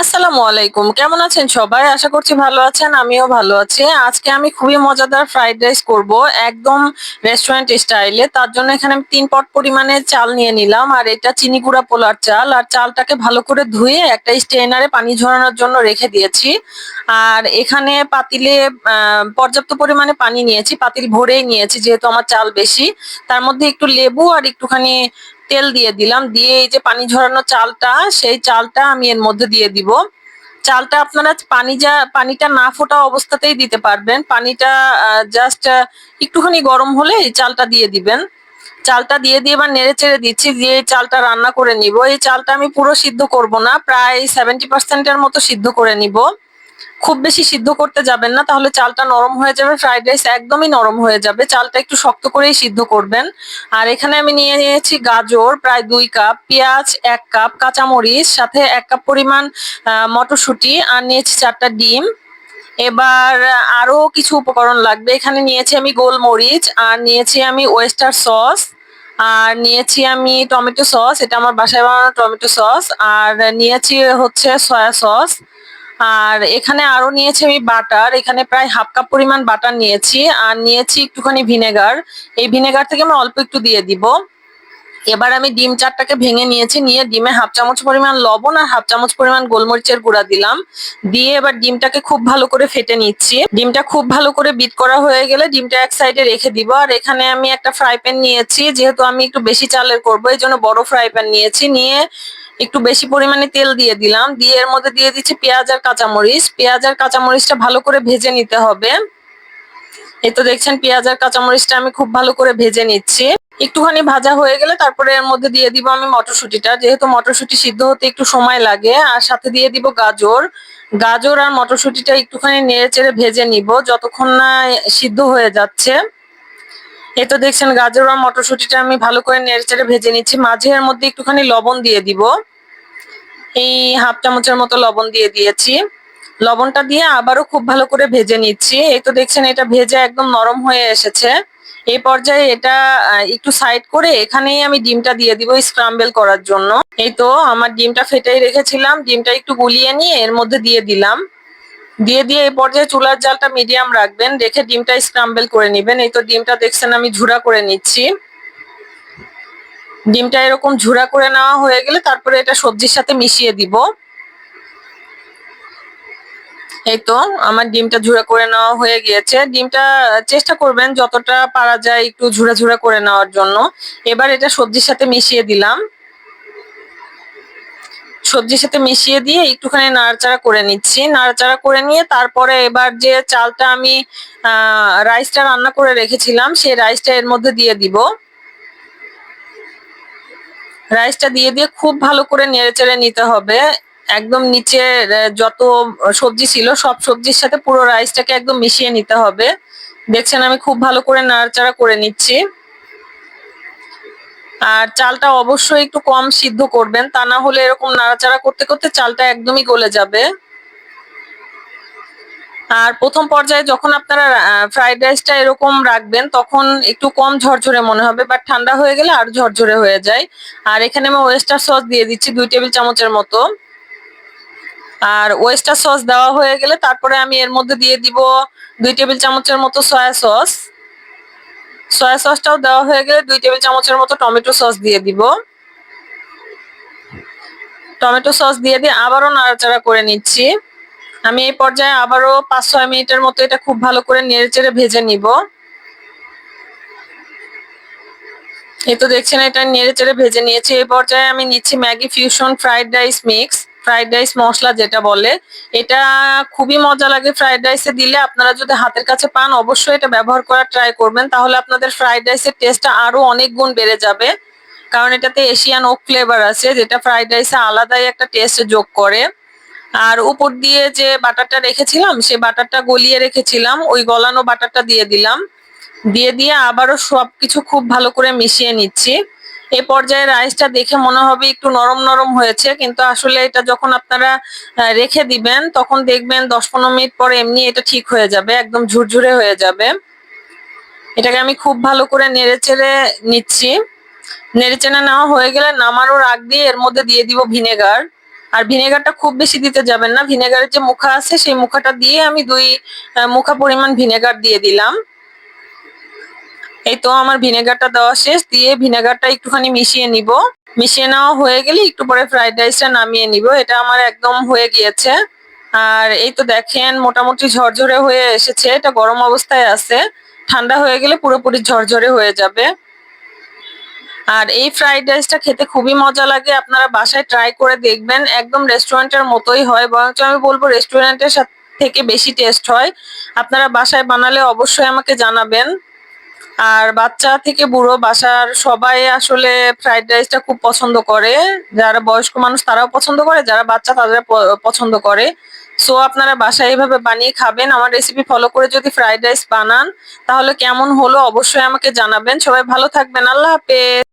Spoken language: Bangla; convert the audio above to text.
আসসালামু আলাইকুম। কেমন আছেন সবাই? আশা করছি ভালো আছেন, আমিও ভালো আছি। আজকে আমি খুবই মজাদার ফ্রাইড রাইস করব একদম রেস্টুরেন্ট স্টাইলে তার জন্য এখানে আমি তিন পট পরিমাণে চাল নিয়ে নিলাম, আর এটা চিনি গুঁড়া পোলার চাল। আর চালটাকে ভালো করে ধুয়ে একটা স্টেনারে পানি ঝরানোর জন্য রেখে দিয়েছি। আর এখানে পাতিলে পর্যাপ্ত পরিমাণে পানি নিয়েছি। পাতিল ভরেই নিয়েছি, যেহেতু আমার চাল বেশি। তার মধ্যে একটু লেবু আর একটুখানি তেল দিয়ে দিলাম। দিয়ে এই যে পানি ঝরানো চালটা, সেই চালটা আমি এর মধ্যে দিয়ে দিব। চালটা আপনারা পানি যা, পানিটা না ফোটা অবস্থাতেই দিতে পারবেন। পানিটা জাস্ট একটুখানি গরম হলে এই চালটা দিয়ে দিবেন। চালটা দিয়ে দিয়ে এবার নেড়ে চেড়ে দিচ্ছি, দিয়ে চালটা রান্না করে নিব। এই চালটা আমি পুরো সিদ্ধ করব না, প্রায় সেভেন্টি পার্সেন্টের মতো সিদ্ধ করে নিব। খুব বেশি সিদ্ধ করতে যাবেন না, তাহলে চালটা নরম হয়ে যাবে ফ্রাইড রাইস একদমই নরম হয়ে যাবে। চালটা একটু শক্ত করেই সিদ্ধ করবেন। আর এখানে আমি নিয়ে নিয়েছি গাজর, প্রায় দুই কাপ, পেঁয়াজ এক কাপ, কাঁচামরিচ, সাথে এক কাপ পরিমাণ মটরশুঁটি, আর নিয়েছি চারটা ডিম। এবার আরও কিছু উপকরণ লাগবে। এখানে নিয়েছি আমি গোলমরিচ, আর নিয়েছি আমি ওয়েস্টার সস আর নিয়েছি আমি টমেটো সস এটা আমার বাসায় বানানো টমেটো সস আর নিয়েছি হচ্ছে সয়া সস আর এখানে আরও নিয়েছি আমি বাটার। এখানে প্রায় হাফ কাপ পরিমাণ বাটার নিয়েছি। আর নিয়েছি একটুখানি ভিনেগার। এই ভিনেগার থেকে আমি অল্প একটু দিয়ে দিব। এবার আমি ডিম চারটাকে ভেঙে নিয়েছি, নিয়ে ডিমে হাফ চামচ পরিমাণ লবণ আর হাফ চামচ পরিমাণ গোলমরিচের গুঁড়া দিলাম। দিয়ে এবার ডিমটাকে খুব ভালো করে ফেটে নিচ্ছি। ডিমটা খুব ভালো করে বিট করা হয়ে গেলে ডিমটা এক সাইডে রেখে দিব। আর এখানে আমি একটা ফ্রাই প্যান নিয়েছি, যেহেতু আমি একটু বেশি চালের করব, এই জন্য বড় ফ্রাই প্যান নিয়েছি। নিয়ে একটু বেশি পরিমাণে তেল দিয়ে দিলাম। দিয়ে এর মধ্যে দিয়ে দিচ্ছি পেঁয়াজ আর কাঁচামরিচ। পেঁয়াজ আর কাঁচামরিচটা ভালো করে ভেজে নিতে হবে। এই তো দেখছেন পেঁয়াজ আর কাঁচামরিচটা আমি খুব ভালো করে ভেজে নিচ্ছি। একটুখানি ভাজা হয়ে গেলে তারপরে এর মধ্যে দিয়ে দিব আমি মটরশুঁটিটা। যেহেতু মটরশুঁটি সিদ্ধ হতে একটু সময় লাগে, আর সাথে দিয়ে দিব গাজর। গাজর আর মটরশুঁটিটা একটুখানি নেড়ে চেড়ে ভেজে নিব, যতক্ষণ না সিদ্ধ হয়ে যাচ্ছে। এই তো দেখছেন গাজর আর মটরশুঁটিটা আমি ভালো করে নেড়ে চেড়ে ভেজে নিচ্ছি। মাঝে এর মধ্যে একটুখানি লবণ দিয়ে দিব। এই হাফ চামচের মতো লবণ দিয়ে দিয়েছি। লবণটা দিয়ে আবারও খুব ভালো করে ভেজে নিচ্ছি। এই তো দেখছেন এটা ভেজে একদম নরম হয়ে এসেছে। এই পর্যায়ে এটা একটু সাইড করে এখানেই আমি ডিমটা দিয়ে দিব স্ক্রাম্বেল করার জন্য। এই তো আমার ডিমটা ফেটেই রেখেছিলাম, ডিমটা একটু গুলিয়ে নিয়ে এর মধ্যে দিয়ে দিলাম। দিয়ে দিয়ে এই পর্যায়ে চুলার জালটা মিডিয়াম রাখবেন, রেখে ডিমটা স্ক্রাম্বেল করে নেবেন। এই তো ডিমটা দেখছেন আমি ঝুরা করে নিচ্ছি। ডিমটা এরকম ঝুরা করে নেওয়া হয়ে গেলে তারপরে এটা সবজির সাথে মিশিয়ে দিব। এই তো, আমার ডিমটা ঝুরা করে নেওয়া হয়ে গিয়েছে। ডিমটা চেষ্টা করবেন যতটা পারা যায় একটু ঝুরা ঝুরা করে নেওয়ার জন্য। এবার এটা সবজির সাথে মিশিয়ে দিলাম। সবজির সাথে মিশিয়ে দিয়ে একটুখানি নাড়াচাড়া করে নিচ্ছি। নাড়াচাড়া করে নিয়ে তারপরে এবার যে চালটা আমি রাইসটা রান্না করে রেখেছিলাম, সেই রাইসটা এর মধ্যে দিয়ে দিব। রাইসটা দিয়ে দিয়ে খুব ভালো করে নেড়েচেড়ে নিতে হবে। একদম নিচে যত সবজি ছিল, সব সবজির সাথে পুরো রাইসটাকে একদম মিশিয়ে নিতে হবে। দেখছেন, আমি খুব ভালো করে নাড়াচাড়া করে নিচ্ছি। আর চালটা অবশ্যই একটু কম সিদ্ধ করবেন, তা না হলে এরকম নাড়াচাড়া করতে করতে চালটা একদমই গলে যাবে। আর প্রথম পর্যায়ে যখন আপনারা ফ্রাইড রাইসটা এরকম রাখবেন, তখন একটু কম ঝরঝরে মনে হবে বাট ঠান্ডা হয়ে গেলে আর ঝরঝরে হয়ে যায়। আর এখানে আমি ওয়েস্টার সস দিয়ে দিচ্ছি, দুই টেবিল চামচের মতো। আর ওয়েস্টার সস দেওয়া হয়ে গেলে তারপরে আমি এর মধ্যে দিয়ে দিব দুই টেবিল চামচের মতো সয়া সস সয়া সসটাও দেওয়া হয়ে গেলে দুই টেবিল চামচের মতো টমেটো সস দিয়ে দিব। টমেটো সস দিয়ে দিয়ে আবারও নাড়াচাড়া করে নিচ্ছি। আমি এই পর্যায়ে আবারও পাঁচ ছয় মিনিটের মতো এটা খুব ভালো করে নেড়ে চেড়ে ভেজে নিব। এই তো দেখছেন এটা নেড়ে চেড়ে ভেজে নিয়েছি। এই পর্যায়ে আমি নিচ্ছি Maggi fusion fried rice mix fried rice মশলা যেটা বলে, এটা খুবই মজা লাগে ফ্রাইড রাইসে দিলে। আপনারা যদি হাতের কাছে পান, অবশ্যই এটা ব্যবহার করার ট্রাই করবেন। তাহলে আপনাদের ফ্রাইড রাইসের টেস্টটা আরও অনেক গুণ বেড়ে যাবে। কারণ এটাতে এশিয়ান ওক ফ্লেভার আছে, যেটা ফ্রাইড রাইসে আলাদাই একটা টেস্ট যোগ করে। আর উপর দিয়ে যে বাটারটা রেখেছিলাম সেই বাটারটা গলিয়ে রেখেছিলাম, ওই গলানো বাটারটা দিয়ে দিলাম। দিয়ে দিয়ে আবারও সবকিছু খুব ভালো করে মিশিয়ে নিচ্ছি। এই পর্যায়ে রাইসটা দেখে মনে হবে একটু নরম নরম হয়েছে, কিন্তু আসলে এটা যখন আপনারা রেখে দিবেন, তখন দেখবেন দশ পনেরো মিনিট পরে এমনি এটা ঠিক হয়ে যাবে, একদম ঝুরঝুরে হয়ে যাবে। এটাকে আমি খুব ভালো করে নেড়ে চেড়ে নিচ্ছি। নেড়ে চেড়ে নেওয়া হয়ে গেলে নামানোর আগ দিয়ে এর মধ্যে দিয়ে দিব ভিনেগার। আর ভিনেগারটা খুব বেশি দিতে যাবেন না, ভিনেগারের যে মুখা আছে সেই মুখাটা দিয়ে আমি দুই মুখা পরিমাণ ভিনেগার দিয়ে দিলাম। এই তো আমার ভিনেগারটা দেওয়া শেষ, দিয়ে ভিনেগারটা একটুখানি মিশিয়ে নিব। মিশিয়ে নেওয়া হয়ে গেলে একটু পরে ফ্রাইড রাইসটা নামিয়ে নিব। এটা আমার একদম হয়ে গিয়েছে। আর এই তো দেখেন, মোটামুটি ঝরঝরে হয়ে এসেছে। এটা গরম অবস্থায় আছে। ঠান্ডা হয়ে গেলে পুরোপুরি ঝরঝরে হয়ে যাবে। আর এই ফ্রাইড রাইসটা খেতে খুবই মজা লাগে। আপনারা বাসায় ট্রাই করে দেখবেন। একদম রেস্টুরেন্টের মতোই হয়। বরঞ্চ আমি বলব রেস্টুরেন্টের থেকে বেশি টেস্ট হয়। আপনারা বাসায় বানালে অবশ্যই আমাকে জানাবেন। আর বাচ্চা থেকে বুড়ো বাসার সবাই আসলে ফ্রাইড রাইসটা খুব পছন্দ করে। যারা বয়স্ক মানুষ তারাও পছন্দ করে, যারা বাচ্চা তাদের পছন্দ করে। সো আপনারা বাসায় এইভাবে বানিয়ে খাবেন। আমার রেসিপি ফলো করে যদি ফ্রাইড রাইস বানান, তাহলে কেমন হলো অবশ্যই আমাকে জানাবেন। সবাই ভালো থাকবেন। আল্লাহ হাফেজ।